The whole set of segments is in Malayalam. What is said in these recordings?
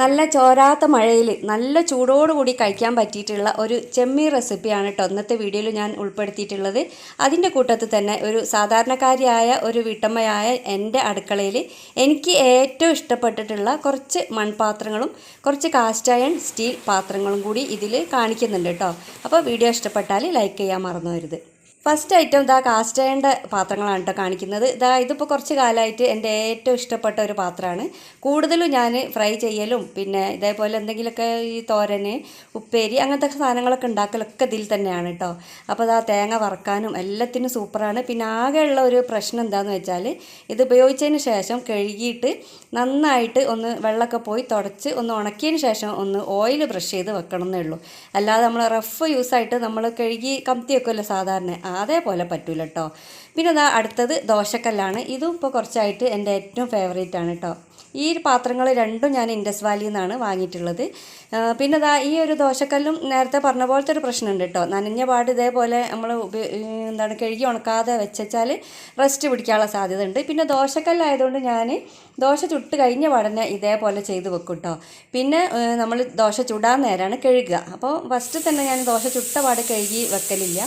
നല്ല ചോരാത്ത മഴയിൽ നല്ല ചൂടോടുകൂടി കഴിക്കാൻ പറ്റിയിട്ടുള്ള ഒരു ചെമ്മീൻ റെസിപ്പിയാണ് കേട്ടോ ഇന്നത്തെ വീഡിയോയിൽ ഞാൻ ഉൾപ്പെടുത്തിയിട്ടുള്ളത്. അതിന്റെ കൂട്ടത്തിൽ തന്നെ ഒരു സാധാരണക്കാരിയായ ഒരു വീട്ടമ്മയായ എന്റെ അടുക്കളയിൽ എനിക്ക് ഏറ്റവും ഇഷ്ടപ്പെട്ടിട്ടുള്ള കുറച്ച് മൺപാത്രങ്ങളും കുറച്ച് കാസ്റ്റ് അയൺ സ്റ്റീൽ പാത്രങ്ങളും കൂടി ഇതിൽ കാണിക്കുന്നുണ്ട് കേട്ടോ. അപ്പോൾ വീഡിയോ ഇഷ്ടപ്പെട്ടാൽ ലൈക്ക് ചെയ്യാൻ മറന്നു ഫസ്റ്റ് ഐറ്റം ഇതാ കാസ്റ്റ് അയണിന്റെ പാത്രങ്ങളാണ് കേട്ടോ കാണിക്കുന്നത്. ഇതാ ഇതിപ്പോൾ കുറച്ച് കാലമായിട്ട് എന്റെ ഏറ്റവും ഇഷ്ടപ്പെട്ട ഒരു പാത്രമാണ്. കൂടുതലും ഞാൻ ഫ്രൈ ചെയ്യലും പിന്നെ ഇതേപോലെ എന്തെങ്കിലുമൊക്കെ ഈ തോരന് ഉപ്പേരി അങ്ങനത്തെ സാധനങ്ങളൊക്കെ ഉണ്ടാക്കലൊക്കെ ഇതിൽ തന്നെയാണ് കേട്ടോ. അപ്പോൾ ഇതാ തേങ്ങ വറക്കാനും എല്ലാത്തിനും സൂപ്പറാണ്. പിന്നെ ആകെയുള്ള ഒരു പ്രശ്നം എന്താണെന്ന് വെച്ചാൽ ഇത് ഉപയോഗിച്ചതിന് ശേഷം കഴുകിയിട്ട് നന്നായിട്ട് ഒന്ന് വെള്ളമൊക്കെ പോയി തുടച്ച് ഒന്ന് ഉണക്കിയതിന് ശേഷം ഒന്ന് ഓയിൽ ബ്രഷ് ചെയ്ത് വെക്കണം എന്നേ ഉള്ളൂ. അല്ലാതെ നമ്മൾ റഫ് യൂസായിട്ട് നമ്മൾ കഴുകി കമത്തി വെക്കുമല്ലോ സാധാരണ. അതേപോലെ പറ്റൂല കേട്ടോ പിന്നെ അടുത്തത് ദോശക്കല്ലാണ്. ഇതും ഇപ്പോൾ കുറച്ചായിട്ട് എന്റെ ഏറ്റവും ഫേവറേറ്റ് ആണ് കേട്ടോ ഈ പാത്രങ്ങൾ രണ്ടും ഞാൻ ഇൻഡസ് വാലിയിൽ നിന്നാണ് വാങ്ങിയിട്ടുള്ളത്. പിന്നെ ദാ ഈ ഒരു ദോശക്കല്ലും നേരത്തെ പറഞ്ഞ പോലത്തെ ഒരു പ്രശ്നമുണ്ട് കേട്ടോ നനഞ്ഞ പാട് ഇതേപോലെ നമ്മൾ എന്താണ് കഴുകി ഉണക്കാതെ വെച്ചാൽ റെസ്റ്റ് പിടിക്കാനുള്ള സാധ്യത ഉണ്ട് പിന്നെ ദോശക്കല്ലായതുകൊണ്ട് ഞാൻ ദോശ ചുട്ട് കഴിഞ്ഞ പാടനെ ഇതേപോലെ ചെയ്ത് വെക്കും കേട്ടോ പിന്നെ നമ്മൾ ദോശ ചുടാൻ നേരമാണ് കഴുകുക. അപ്പോൾ ഫസ്റ്റ് തന്നെ ഞാൻ ദോശ ചുട്ട പാട് കഴുകി വെക്കലില്ല.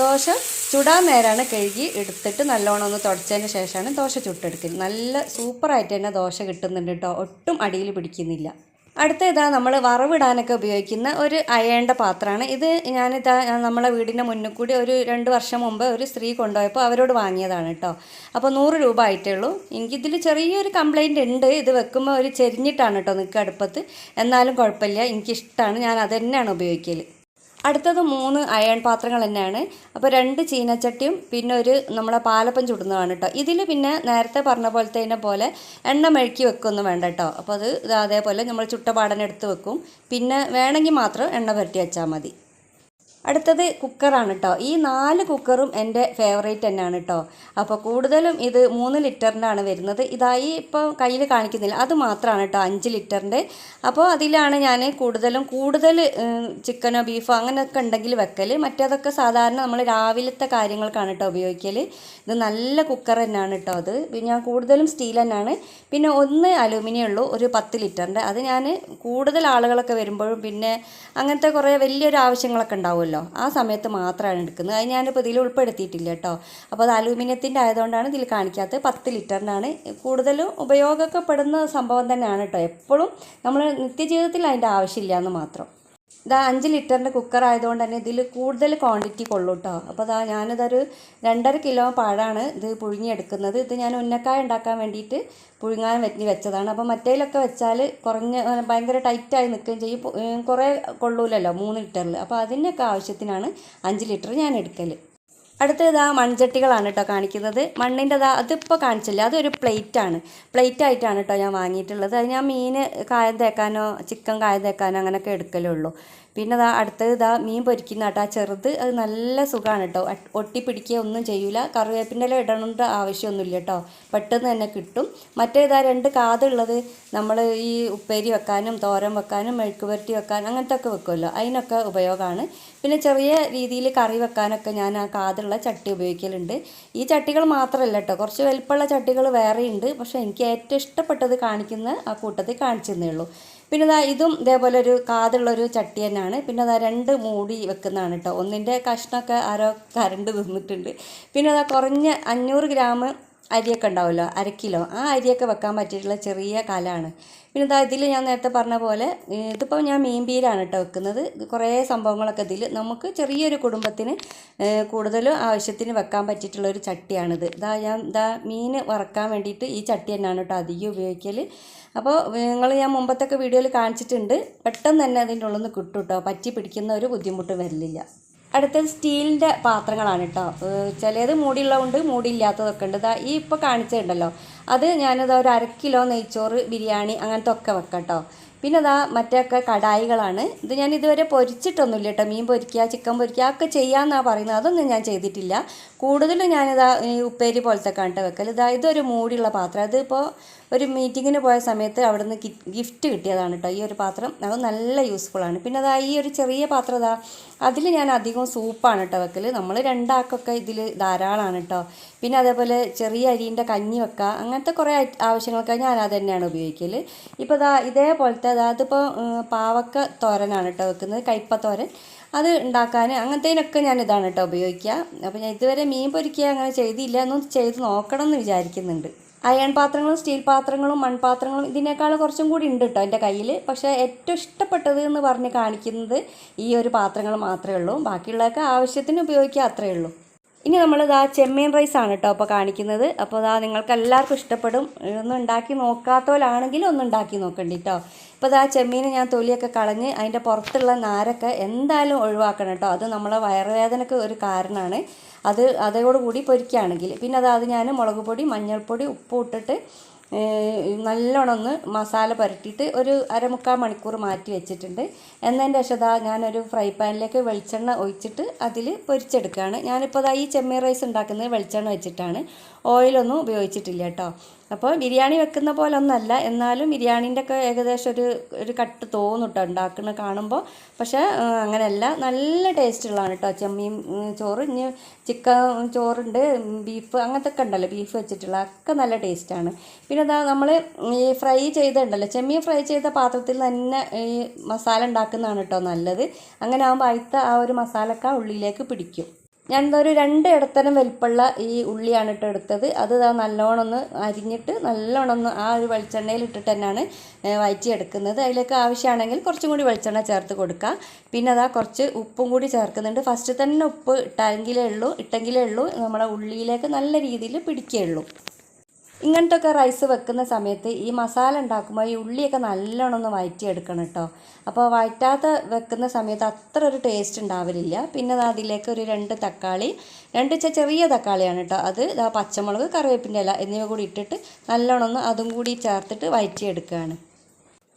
ദോശ ചുടാൻ നേരമാണ് കഴുകി എടുത്തിട്ട് നല്ലോണം ഒന്ന് തുടച്ചതിന് ശേഷമാണ് ദോശ ചുട്ടെടുക്കൽ നല്ല സൂപ്പറായിട്ട് തന്നെ ദോശ കിട്ടുന്നുണ്ട് കേട്ടോ ഒട്ടും അടിയിൽ പിടിക്കുന്നില്ല. അടുത്ത ഇതാ നമ്മൾ വറവിടാനൊക്കെ ഉപയോഗിക്കുന്ന ഒരു അയേണ്ട പാത്രമാണ്. ഇത് ഞാനിതാ നമ്മളെ വീടിന്റെ മുന്നിൽ കൂടി ഒരു രണ്ട് വർഷം മുമ്പ് ഒരു സ്ത്രീ കൊണ്ടുപോയപ്പോൾ അവരോട് വാങ്ങിയതാണ് കേട്ടോ അപ്പോൾ നൂറ് രൂപ ആയിട്ടേ ഉള്ളൂ. എനിക്കിതിൽ ചെറിയൊരു കംപ്ലൈന്റ് ഉണ്ട്. ഇത് വെക്കുമ്പോൾ ഒരു ചെരിഞ്ഞിട്ടാണ് കേട്ടോ നിൽക്കുക അടുപ്പത്ത്. എന്നാലും കുഴപ്പമില്ല. എനിക്കിഷ്ടമാണ് ഞാൻ അത് തന്നെയാണ് ഉപയോഗിക്കൽ അടുത്തത് മൂന്ന് അയൺ പാത്രങ്ങൾ തന്നെയാണ്. അപ്പോൾ രണ്ട് ചീനച്ചട്ടിയും പിന്നെ ഒരു നമ്മളെ പാലപ്പം ചുടുന്നതാണ് കേട്ടോ ഇതിൽ പിന്നെ നേരത്തെ പറഞ്ഞ തന്നെ പോലെ എണ്ണ മെഴുക്കി വെക്കൊന്നും വേണ്ട കേട്ടോ അപ്പോൾ അത് അതേപോലെ നമ്മൾ ചുട്ട പാടനെടുത്ത് വെക്കും. പിന്നെ വേണമെങ്കിൽ മാത്രം എണ്ണ പുരട്ടി വെച്ചാൽ മതി. അടുത്തത് കുക്കറാണ് കേട്ടോ ഈ നാല് കുക്കറും എന്റെ ഫേവറേറ്റ് തന്നെയാണ് കേട്ടോ അപ്പോൾ കൂടുതലും ഇത് മൂന്ന് ലിറ്ററിന്റെ ആണ് വരുന്നത്. ഇതായി ഇപ്പോൾ കയ്യിൽ കാണിക്കുന്നില്ല. അത് മാത്രമാണ് കേട്ടോ അഞ്ച് ലിറ്ററിന്റെ. അപ്പോൾ അതിലാണ് ഞാൻ കൂടുതലും കൂടുതൽ ചിക്കനോ ബീഫോ അങ്ങനെയൊക്കെ ഉണ്ടെങ്കിൽ വെക്കൽ മറ്റേതൊക്കെ സാധാരണ നമ്മൾ രാവിലത്തെ കാര്യങ്ങൾക്കാണ് കേട്ടോ ഉപയോഗിക്കൽ ഇത് നല്ല കുക്കർ തന്നെയാണ് കേട്ടോ അത്. ഞാൻ കൂടുതലും സ്റ്റീൽ തന്നെയാണ്. പിന്നെ ഒന്ന് അലൂമിനിയം ഉള്ളൂ ഒരു പത്ത് ലിറ്ററിന്റെ. അത് ഞാൻ കൂടുതൽ ആളുകളൊക്കെ വരുമ്പോഴും പിന്നെ അങ്ങനത്തെ കുറേ വലിയൊരു ആവശ്യങ്ങളൊക്കെ ഉണ്ടാവുമല്ലോ. ആ സമയത്ത് മാത്രമാണ് എടുക്കുന്നത്. അത് ഞാനിപ്പോൾ ഇതിൽ ഉൾപ്പെടുത്തിയിട്ടില്ല കേട്ടോ. അപ്പോൾ അത് അലൂമിനിയത്തിന്റെ ആയതുകൊണ്ടാണ് ഇതിൽ കാണിക്കാത്തത്. പത്ത് ലിറ്ററിനാണ്. കൂടുതലും ഉപയോഗപ്പെടുന്ന സംഭവം തന്നെയാണ് കേട്ടോ. എപ്പോഴും നമ്മൾ നിത്യജീവിതത്തിൽ അതിന്റെ ആവശ്യമില്ല എന്ന് മാത്രം. ഇതാ അഞ്ച് ലിറ്ററിന്റെ കുക്കർ ആയതുകൊണ്ട് തന്നെ ഇതിൽ കൂടുതൽ ക്വാണ്ടിറ്റി കൊള്ളു കേട്ടോ അപ്പോൾ ഇതാ ഞാനിതൊരു രണ്ടര കിലോ പാഴാണ് ഇത് പുഴുങ്ങിയെടുക്കുന്നത്. ഇത് ഞാൻ ഉന്നക്കായ ഉണ്ടാക്കാൻ വേണ്ടിയിട്ട് പുഴുങ്ങാൻ വെച്ച് വെച്ചതാണ്. അപ്പോൾ മറ്റേലൊക്കെ വെച്ചാൽ കുറഞ്ഞ ഭയങ്കര ടൈറ്റായി നിൽക്കുകയും ചെയ്യും. കുറേ കൊള്ളൂലല്ലോ മൂന്ന് ലിറ്ററിൽ അപ്പോൾ അതിന്റെയൊക്കെ ആവശ്യത്തിനാണ് അഞ്ച് ലിറ്റർ ഞാൻ എടുക്കൽ അടുത്ത ഇതാ മൺചട്ടികളാണ് കേട്ടോ കാണിക്കുന്നത്. മണ്ണിന്റെതാ അതിപ്പോൾ കാണിച്ചില്ല. അതൊരു പ്ലേറ്റാണ് പ്ലേറ്റ് ആയിട്ടാണ് കേട്ടോ ഞാൻ വാങ്ങിയിട്ടുള്ളത്. അത് ഞാൻ മീൻ കായം തേക്കാനോ ചിക്കൻ കായം തേക്കാനോ അങ്ങനെയൊക്കെ എടുക്കലേ ഉള്ളൂ. പിന്നെ അതാ അടുത്തത് ഇതാ മീൻ പൊരിക്കുന്ന കേട്ടോ. ചെറുത് അത് നല്ല സുഖമാണ് കേട്ടോ. ഒട്ടി പിടിക്കുക ഒന്നും ചെയ്യൂല. കറിവേപ്പിന്റെ ഇല ഇടേണ്ട ആവശ്യമൊന്നുമില്ല കേട്ടോ. പെട്ടെന്ന് തന്നെ കിട്ടും. മറ്റേ ഇതാ രണ്ട് കാതുള്ളത് നമ്മൾ ഈ ഉപ്പേരി വെക്കാനും തോരൻ വെക്കാനും മെഴുക്ക് പുരട്ടി വെക്കാനും അങ്ങനത്തെ ഒക്കെ വെക്കുമല്ലോ. അതിനൊക്കെ ഉപയോഗമാണ്. പിന്നെ ചെറിയ രീതിയിൽ കറി വെക്കാനൊക്കെ ഞാൻ ആ കാതുള്ള ചട്ടി ഉപയോഗിക്കലുണ്ട്. ഈ ചട്ടികൾ മാത്രമല്ല കേട്ടോ കുറച്ച് വലിപ്പമുള്ള ചട്ടികൾ വേറെയുണ്ട് പക്ഷേ എനിക്ക് ഏറ്റവും ഇഷ്ടപ്പെട്ടത് കാണിക്കുന്ന ആ കൂട്ടത്തിൽ കാണിച്ചു ഉള്ളൂ. പിന്നെ ദാ ഇതും ഇതേപോലെ ഒരു കാതുള്ളൊരു ചട്ടി തന്നെയാണ്. പിന്നെ അതാ രണ്ട് മൂടി വെക്കുന്നതാണ് കേട്ടോ ഒന്നിന്റെ കഷ്ണമൊക്കെ ആരോ കരണ്ട് തിന്നിട്ടുണ്ട് പിന്നെ അതാ കുറഞ്ഞ അഞ്ഞൂറ് ഗ്രാം അരിയൊക്കെ ഉണ്ടാവുമല്ലോ അര കിലോ. ആ അരിയൊക്കെ വെക്കാൻ പറ്റിയിട്ടുള്ള ചെറിയ കലാണ്. പിന്നെ ഇതാ ഇതിൽ ഞാൻ നേരത്തെ പറഞ്ഞ പോലെ ഇതിപ്പോൾ ഞാൻ മീൻ പീരാണ് കേട്ടോ വെക്കുന്നത്. കുറേ സംഭവങ്ങളൊക്കെ ഇതിൽ നമുക്ക് ചെറിയൊരു കുടുംബത്തിന് കൂടുതലും ആവശ്യത്തിന് വെക്കാൻ പറ്റിയിട്ടുള്ള ഒരു ചട്ടിയാണിത്. ഇതാ ഞാൻ ഇതാ മീൻ വറക്കാൻ വേണ്ടിയിട്ട് ഈ ചട്ടി തന്നെയാണ് കേട്ടോ അധികം ഉപയോഗിക്കൽ അപ്പോൾ നിങ്ങൾ ഞാൻ മുമ്പത്തൊക്കെ വീഡിയോയിൽ കാണിച്ചിട്ടുണ്ട്. പെട്ടെന്ന് തന്നെ അതിന്റെ ഉള്ളിൽ നിന്ന് കിട്ടും കേട്ടോ പറ്റി പിടിക്കുന്ന ഒരു ബുദ്ധിമുട്ട് വരില്ല. അടുത്തത് സ്റ്റീലിന്റെ പാത്രങ്ങളാണ് കേട്ടോ ചിലത് മൂടിയുള്ളതുണ്ട് മൂടിയില്ലാത്തതൊക്കെ ഉണ്ട്. ഇതാ ഈ ഇപ്പോൾ കാണിച്ചിട്ടുണ്ടല്ലോ. അത് ഞാനത് ഒരു അര കിലോ നെയ്ച്ചോറ് ബിരിയാണി അങ്ങനത്തെ ഒക്കെ വെക്കാം കേട്ടോ പിന്നെ അതാ മറ്റൊക്കെ കടായികളാണ്. ഇത് ഞാൻ ഇതുവരെ പൊരിച്ചിട്ടൊന്നുമില്ല കേട്ടോ മീൻ പൊരിക്കുക ചിക്കൻ പൊരിക്കുക ഒക്കെ ചെയ്യാമെന്നാണ് പറയുന്നത്. അതൊന്നും ഞാൻ ചെയ്തിട്ടില്ല. കൂടുതലും ഞാനിതാ ഉപ്പേരി പോലത്തെ കണ്ട വെക്കൽ ഇതാ ഇതൊരു മൂടിയുള്ള പാത്രം. അതിപ്പോൾ ഒരു മീറ്റിങ്ങിന് പോയ സമയത്ത് അവിടെ നിന്ന് ഗിഫ്റ്റ് കിട്ടിയതാണ് കേട്ടോ ഈ ഒരു പാത്രം അത് നല്ല യൂസ്ഫുൾ ആണ്. പിന്നെ അതാ ഈ ഒരു ചെറിയ പാത്രം ഇതാ അതിൽ ഞാൻ അധികം സൂപ്പാണ് കേട്ടോ വെക്കൽ നമ്മൾ രണ്ടാക്കൊക്കെ ഇതിൽ ധാരാളമാണ് കേട്ടോ പിന്നെ അതേപോലെ ചെറിയ അരിന്റെ കഞ്ഞി വെക്കുക അങ്ങനത്തെ കുറേ ആവശ്യങ്ങൾക്ക് ഞാൻ അത് തന്നെയാണ് ഉപയോഗിക്കൽ ഇപ്പോൾ ഇതാ ഇതേപോലത്തെ അതായത് അതിപ്പോൾ പാവക്ക തോരനാണ് കേട്ടോ വെക്കുന്നത് കയ്പ തോരൻ. അത് ഉണ്ടാക്കാൻ അങ്ങനത്തേനൊക്കെ ഞാൻ ഇതാണ് കേട്ടോ ഉപയോഗിക്കുക അപ്പോൾ ഞാൻ ഇതുവരെ മീൻ പൊരിക്കുക അങ്ങനെ ചെയ്തില്ല. എന്നും ചെയ്ത് നോക്കണം എന്ന് വിചാരിക്കുന്നുണ്ട്. അയൺ പാത്രങ്ങളും സ്റ്റീൽ പാത്രങ്ങളും മൺപാത്രങ്ങളും ഇതിനേക്കാൾ കുറച്ചും കൂടി ഉണ്ട് കേട്ടോ എന്റെ കയ്യിൽ പക്ഷേ ഏറ്റവും ഇഷ്ടപ്പെട്ടത് എന്ന് പറഞ്ഞ് കാണിക്കുന്നത് ഈ ഒരു പാത്രങ്ങൾ മാത്രമേ ഉള്ളൂ. ബാക്കിയുള്ളതൊക്കെ ആവശ്യത്തിന് ഉപയോഗിക്കുക അത്രയേ ഉള്ളൂ. ഇനി നമ്മൾ ഇതാ ചെമ്മീൻ റൈസ് ആണ് കേട്ടോ അപ്പോൾ കാണിക്കുന്നത്. അപ്പോൾ ഇതാ നിങ്ങൾക്ക് എല്ലാവർക്കും ഇഷ്ടപ്പെടും. ഒന്ന് ഉണ്ടാക്കി നോക്കാത്തവരാണെങ്കിൽ ഒന്ന് ഉണ്ടാക്കി നോക്കണ്ടി കേട്ടോ ഇപ്പോൾ ഇതാ ചെമ്മീൻ ഞാൻ തൊലിയൊക്കെ കളഞ്ഞ് അതിന്റെ പുറത്തുള്ള നാരൊക്കെ എന്തായാലും ഒഴിവാക്കണം കേട്ടോ അത് നമ്മളെ വയറുവേദനക്ക് ഒരു കാരണമാണ് അത് അതോടുകൂടി പൊരിക്കുകയാണെങ്കിൽ പിന്നെ അത് അത് ഞാൻ മുളക് പൊടി മഞ്ഞൾപ്പൊടി ഉപ്പ് ഇട്ടിട്ട് നല്ലോണം ഒന്ന് മസാല പുരട്ടിയിട്ട് ഒരു അരമുക്കാൽ മണിക്കൂർ മാറ്റി വെച്ചിട്ടുണ്ട്. എന്നതിന്റെ ശേഷം ദാ ഞാനൊരു ഫ്രൈ പാനിലേക്ക് വെളിച്ചെണ്ണ ഒഴിച്ചിട്ട് അതിൽ പൊരിച്ചെടുക്കുകയാണ്. ഞാനിപ്പോൾ ഈ ചെമ്മീൻ റൈസ് ഉണ്ടാക്കുന്നത് വെളിച്ചെണ്ണ വെച്ചിട്ടാണ്. ഓയിലൊന്നും ഉപയോഗിച്ചിട്ടില്ല കേട്ടോ. അപ്പോൾ ബിരിയാണി വെക്കുന്ന പോലെ ഒന്നല്ല എന്നാലും ബിരിയാണീന്റെ ഒക്കെ ഏകദേശം ഒരു ഒരു കട്ട് തോന്നും കേട്ടോ ഉണ്ടാക്കുന്ന കാണുമ്പോൾ പക്ഷേ അങ്ങനെയല്ല. നല്ല ടേസ്റ്റുള്ളതാണ് കേട്ടോ ചെമ്മീൻ ചോറ് ഇനി ചിക്കൻ ചോറുണ്ട് ബീഫ് അങ്ങനത്തെ ഒക്കെ ഉണ്ടല്ലോ. ബീഫ് വെച്ചിട്ടുള്ള ഒക്കെ നല്ല ടേസ്റ്റാണ്. പിന്നെ അതാ നമ്മൾ ഈ ഫ്രൈ ചെയ്തിട്ടുണ്ടല്ലോ ചെമ്മീൻ ഫ്രൈ ചെയ്ത പാത്രത്തിൽ തന്നെ ഈ മസാല ഉണ്ടാക്കുന്നതാണ് കേട്ടോ നല്ലത്. അങ്ങനെ ആകുമ്പോൾ അഴുത്ത ആ ഒരു മസാലക്ക ഉള്ളിലേക്ക് പിടിക്കും. ഞാൻ ഒരു രണ്ട് ഇടത്തരം വലിപ്പമുള്ള ഈ ഉള്ളിയാണ് ഇട്ട് എടുത്തത്. അത് നല്ലോണം ഒന്ന് അരിഞ്ഞിട്ട് നല്ലോണം ഒന്ന് ആ ഒരു വെളിച്ചെണ്ണയിൽ ഇട്ടിട്ട് തന്നെയാണ് വയറ്റിയെടുക്കുന്നത്. അതിലേക്ക് ആവശ്യമാണെങ്കിൽ കുറച്ചും കൂടി വെളിച്ചെണ്ണ ചേർത്ത് കൊടുക്കുക പിന്നെ അതാ കുറച്ച് ഉപ്പും കൂടി ചേർക്കുന്നുണ്ട്. ഫസ്റ്റ് തന്നെ ഉപ്പ് ഇട്ടെങ്കിലേ ഉള്ളൂ ഇട്ടെങ്കിലേ ഉള്ളൂ. നമ്മുടെ ഉള്ളിയിലേക്ക് നല്ല രീതിയിൽ പിടിക്കുകയുള്ളൂ ഇങ്ങനത്തെ ഒക്കെ റൈസ് വെക്കുന്ന സമയത്ത് ഈ മസാല ഉണ്ടാക്കുമ്പോൾ ഈ ഉള്ളിയൊക്കെ നല്ലോണം ഒന്ന് വഴറ്റിയെടുക്കണം കേട്ടോ അപ്പോൾ വഴറ്റാതെ വെക്കുന്ന സമയത്ത് അത്ര ഒരു ടേസ്റ്റ് ഉണ്ടാവില്ല പിന്നെ അതിലേക്ക് ഒരു രണ്ട് തക്കാളി രണ്ട് ചെറിയ തക്കാളിയാണ് കേട്ടോ അത് പച്ചമുളക് കറിവേപ്പിന്റെ ഇല എന്നിവ കൂടി ഇട്ടിട്ട് നല്ലോണം ഒന്ന് അതും കൂടി ചേർത്തിട്ട് വഴറ്റിയെടുക്കുകയാണ്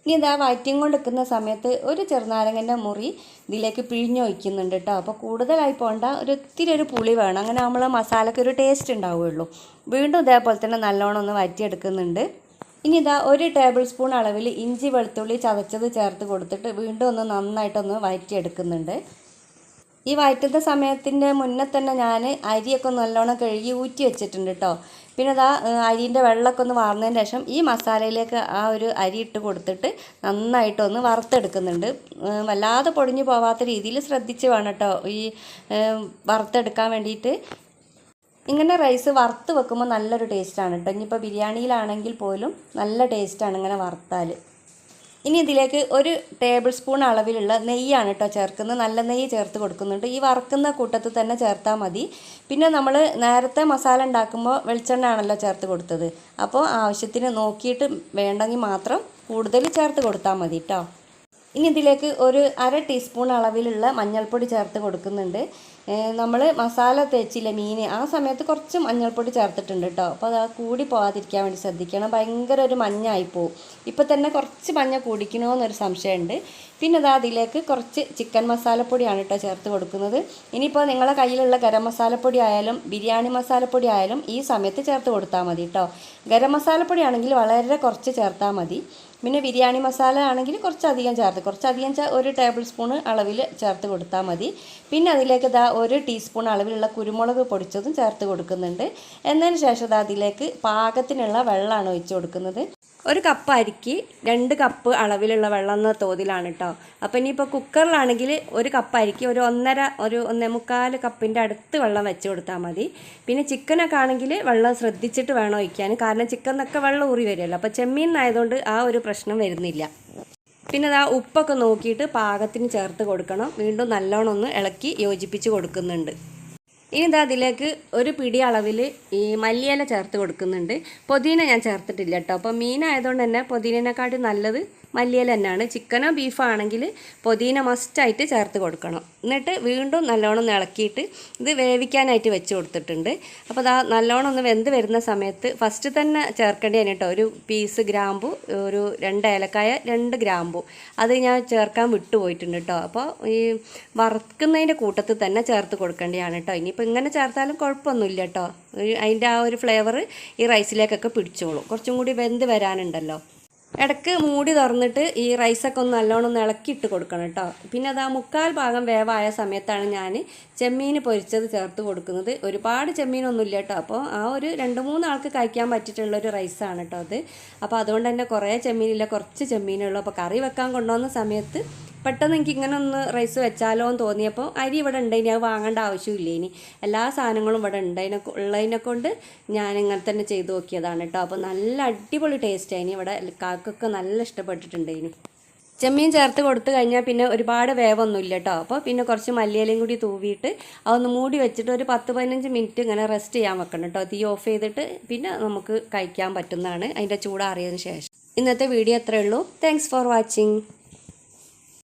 ഇനി ഇതാ കൊണ്ട് നിൽക്കുന്ന സമയത്ത് ഒരു ചെറുനാരങ്ങന്റെ മുറി ഇതിലേക്ക് പിഴിഞ്ഞൊഴിക്കുന്നുണ്ട് കേട്ടോ. അപ്പോൾ കൂടുതലായി പോകണ്ട ഒരു ഒത്തിരി ഒരു പുളി വേണം. അങ്ങനെ നമ്മൾ മസാലയ്ക്ക് ഒരു ടേസ്റ്റ് ഉണ്ടാവുകയുള്ളൂ. വീണ്ടും ഇതേപോലെ തന്നെ നല്ലോണം ഒന്ന് വയറ്റിയെടുക്കുന്നുണ്ട് ഇനി ഇതാ ഒരു ടേബിൾ സ്പൂൺ അളവിൽ ഇഞ്ചി വെളുത്തുള്ളി ചതച്ചത് ചേർത്ത് കൊടുത്തിട്ട് വീണ്ടും ഒന്ന് നന്നായിട്ടൊന്ന് വയറ്റിയെടുക്കുന്നുണ്ട്. ഈ വയറ്റുന്ന സമയത്തിന്റെ മുന്നേ തന്നെ ഞാൻ അരിയൊക്കെ നല്ലോണം കഴുകി ഊറ്റി വെച്ചിട്ടുണ്ട് കേട്ടോ. പിന്നെ അതാ അരിന്റെ വെള്ളമൊക്കെ ഒന്ന് വാർന്നതിന് ശേഷം ഈ മസാലയിലേക്ക് ആ ഒരു അരി ഇട്ട് കൊടുത്തിട്ട് നന്നായിട്ടൊന്ന് വറുത്തെടുക്കുന്നുണ്ട്. വല്ലാതെ പൊടിഞ്ഞു പോവാത്ത രീതിയിൽ ശ്രദ്ധിച്ച് വേണം കേട്ടോ ഈ വറുത്തെടുക്കാൻ വേണ്ടിയിട്ട്. ഇങ്ങനെ റൈസ് വറുത്ത് വെക്കുമ്പോൾ നല്ലൊരു ടേസ്റ്റാണ് കേട്ടോ. ഇനിയിപ്പോൾ ബിരിയാണിയിലാണെങ്കിൽ പോലും നല്ല ടേസ്റ്റാണ് ഇങ്ങനെ വറുത്താൽ. ഇനി ഇതിലേക്ക് ഒരു ടേബിൾ സ്പൂൺ അളവിലുള്ള നെയ്യാണ് കേട്ടോ ചേർക്കുന്നത്. നല്ല നെയ്യ് ചേർത്ത് കൊടുക്കുന്നുണ്ട്. ഈ വറുക്കുന്ന കൂട്ടത്തിൽ തന്നെ ചേർത്താൽ മതി. പിന്നെ നമ്മൾ നേരത്തെ മസാല ഉണ്ടാക്കുമ്പോൾ വെളിച്ചെണ്ണ ആണല്ലോ ചേർത്ത് കൊടുത്തത്. അപ്പോൾ ആവശ്യത്തിന് നോക്കിയിട്ട് വേണ്ടെങ്കിൽ മാത്രം കൂടുതൽ ചേർത്ത് കൊടുത്താൽ മതി കേട്ടോ ഇനി ഇതിലേക്ക് ഒരു അര ടീസ്പൂൺ അളവിലുള്ള മഞ്ഞൾപ്പൊടി ചേർത്ത് കൊടുക്കുന്നുണ്ട്. നമ്മൾ മസാല തേച്ചില്ല മീൻ ആ സമയത്ത് കുറച്ച് മഞ്ഞൾപ്പൊടി ചേർത്തിട്ടുണ്ട് കേട്ടോ അപ്പോൾ അത് കൂടി പോകാതിരിക്കാൻ വേണ്ടി ശ്രദ്ധിക്കണം. ഭയങ്കര ഒരു മഞ്ഞായിപ്പോവും ഇപ്പം ഇപ്പോൾ തന്നെ കുറച്ച് മഞ്ഞ കൂടിക്കണോ എന്നൊരു സംശയമുണ്ട് പിന്നെ അത് അതിലേക്ക് കുറച്ച് ചിക്കൻ മസാലപ്പൊടിയാണ് കേട്ടോ ചേർത്ത് കൊടുക്കുന്നത്. ഇനിയിപ്പോൾ നിങ്ങളെ കയ്യിലുള്ള ഗരം മസാലപ്പൊടി ആയാലും ബിരിയാണി മസാലപ്പൊടി ആയാലും ഈ സമയത്ത് ചേർത്ത് കൊടുത്താൽ മതി കേട്ടോ ഗരം മസാലപ്പൊടി ആണെങ്കിൽ വളരെ കുറച്ച് ചേർത്താൽ മതി. പിന്നെ ബിരിയാണി മസാല ആണെങ്കിൽ കുറച്ചധികം ചേർത്ത് കുറച്ചധികം ഒരു ടേബിൾ സ്പൂൺ അളവിൽ ചേർത്ത് കൊടുത്താൽ മതി. പിന്നെ അതിലേക്ക് ഇതാ ഒരു ടീസ്പൂൺ അളവിലുള്ള കുരുമുളക് പൊടിച്ചതും ചേർത്ത് കൊടുക്കുന്നുണ്ട്. എന്നതിന് ശേഷം ദാ അതിലേക്ക് പാകത്തിനുള്ള വെള്ളമാണ് ഒഴിച്ച് കൊടുക്കുന്നത്. ഒരു കപ്പ് അരിക്ക് രണ്ട് കപ്പ് അളവിലുള്ള വെള്ളം എന്ന തോതിലാണ് കേട്ടോ അപ്പോൾ ഇനിയിപ്പോൾ കുക്കറിലാണെങ്കിൽ ഒരു കപ്പ് അരിക്ക് ഒരു ഒന്നര ഒരു ഒന്നേ മുക്കാൽ കപ്പിന്റെ അടുത്ത് വെള്ളം വെച്ച് കൊടുത്താൽ മതി. പിന്നെ ചിക്കനൊക്കെ ആണെങ്കിൽ വെള്ളം ശ്രദ്ധിച്ചിട്ട് വേണം ഒഴിക്കാൻ. കാരണം ചിക്കനൊക്കെ വെള്ളം ഊറി വരുമല്ലോ അപ്പോൾ ചെമ്മീനായതുകൊണ്ട് ആ ഒരു പ്രശ്നം വരുന്നില്ല. പിന്നെ അത് ആ ഉപ്പൊക്കെ നോക്കിയിട്ട് പാകത്തിന് ചേർത്ത് കൊടുക്കണം. വീണ്ടും നല്ലോണം ഒന്ന് ഇളക്കി യോജിപ്പിച്ച് കൊടുക്കുന്നുണ്ട്. ഇനി ഇതാ അതിലേക്ക് ഒരു പിടി അളവിൽ ഈ മല്ലിയില ചേർത്ത് കൊടുക്കുന്നുണ്ട്. പുതിന ഞാൻ ചേർത്തിട്ടില്ല കേട്ടോ. അപ്പോൾ മീനായതുകൊണ്ട് തന്നെ പുതിനേക്കാട്ടി നല്ലത് മല്ലിയില തന്നെയാണ്. ചിക്കനോ ബീഫോ ആണെങ്കിൽ പുതിന മസ്റ്റായിട്ട് ചേർത്ത് കൊടുക്കണം. എന്നിട്ട് വീണ്ടും നല്ലോണം ഇളക്കിയിട്ട് ഇത് വേവിക്കാനായിട്ട് വെച്ച് കൊടുത്തിട്ടുണ്ട്. അപ്പോൾ അതാ നല്ലോണം ഒന്ന് വെന്ത് വരുന്ന സമയത്ത് ഫസ്റ്റ് തന്നെ ചേർക്കേണ്ടതാണ് കേട്ടോ. ഒരു പീസ് ഗ്രാമ്പു ഒരു രണ്ട് ഏലക്കായ രണ്ട് ഗ്രാമ്പു. അത് ഞാൻ ചേർക്കാൻ വിട്ടുപോയിട്ടുണ്ട് കേട്ടോ. അപ്പോൾ ഈ വറുക്കുന്നതിന്റെ കൂട്ടത്തിൽ തന്നെ ചേർത്ത് കൊടുക്കേണ്ടതാണ് കേട്ടോ. ഇനിയിപ്പോൾ ഇങ്ങനെ ചേർത്താലും കുഴപ്പമൊന്നുമില്ല കേട്ടോ അതിന്റെ ആ ഒരു ഫ്ലേവർ ഈ റൈസിലേക്കൊക്കെ പിടിച്ചോളും. കുറച്ചും കൂടി വെന്ത് വരാനുണ്ടല്ലോ. ഇടയ്ക്ക് മൂടി തുറന്നിട്ട് ഈ റൈസൊക്കെ ഒന്ന് നല്ലോണം ഒന്ന് ഇളക്കിയിട്ട് കൊടുക്കണം കേട്ടോ പിന്നെ അത് ആ മുക്കാൽ ഭാഗം വേവായ സമയത്താണ് ഞാൻ ചെമ്മീൻ പൊരിച്ചത് ചേർത്ത് കൊടുക്കുന്നത്. ഒരുപാട് ചെമ്മീനൊന്നുമില്ല കേട്ടോ അപ്പോൾ ആ ഒരു രണ്ട് മൂന്ന് ആൾക്ക് കഴിക്കാൻ പറ്റിയിട്ടുള്ള ഒരു റൈസാണ് കേട്ടോ അത്. അപ്പോൾ അതുകൊണ്ട് തന്നെ കുറേ ചെമ്മീനില്ല കുറച്ച് ചെമ്മീനുള്ളൂ അപ്പോൾ കറി വെക്കാൻ കൊണ്ടുവന്ന സമയത്ത് പെട്ടെന്ന് എനിക്ക് ഇങ്ങനെ ഒന്ന് റൈസ് വെച്ചാലോ എന്ന് തോന്നിയപ്പോൾ അരി ഇവിടെ ഉണ്ട് ഇനി അത് വാങ്ങേണ്ട ആവശ്യമില്ല ഇനി എല്ലാ സാധനങ്ങളും ഇവിടെ ഉണ്ട് അതിനെ ഉള്ളതിനെ കൊണ്ട് ഞാൻ ഇങ്ങനെ തന്നെ ചെയ്ത് നോക്കിയതാണ് കേട്ടോ അപ്പോൾ നല്ല അടിപൊളി ടേസ്റ്റ് ആയിനി ഇവിടെ. കാക്കൊക്കെ നല്ല ഇഷ്ടപ്പെട്ടിട്ടുണ്ട് ഇനി ചെമ്മീൻ ചേർത്ത് കൊടുത്തു കഴിഞ്ഞാൽ പിന്നെ ഒരുപാട് വേവൊന്നുമില്ല കേട്ടോ അപ്പോൾ പിന്നെ കുറച്ച് മല്ലിയിലയും കൂടി തൂവിയിട്ട് അതൊന്ന് മൂടി വെച്ചിട്ട് ഒരു പത്ത് പതിനഞ്ച് മിനിറ്റ് ഇങ്ങനെ റെസ്റ്റ് ചെയ്യാൻ വെക്കണം കേട്ടോ തീ ഓഫ് ചെയ്തിട്ട് പിന്നെ നമുക്ക് കഴിക്കാൻ പറ്റുന്നതാണ്. അതിന്റെ ചൂടാറിയതിന് ശേഷം. ഇന്നത്തെ വീഡിയോ അത്രയേ ഉള്ളൂ. Thanks for watching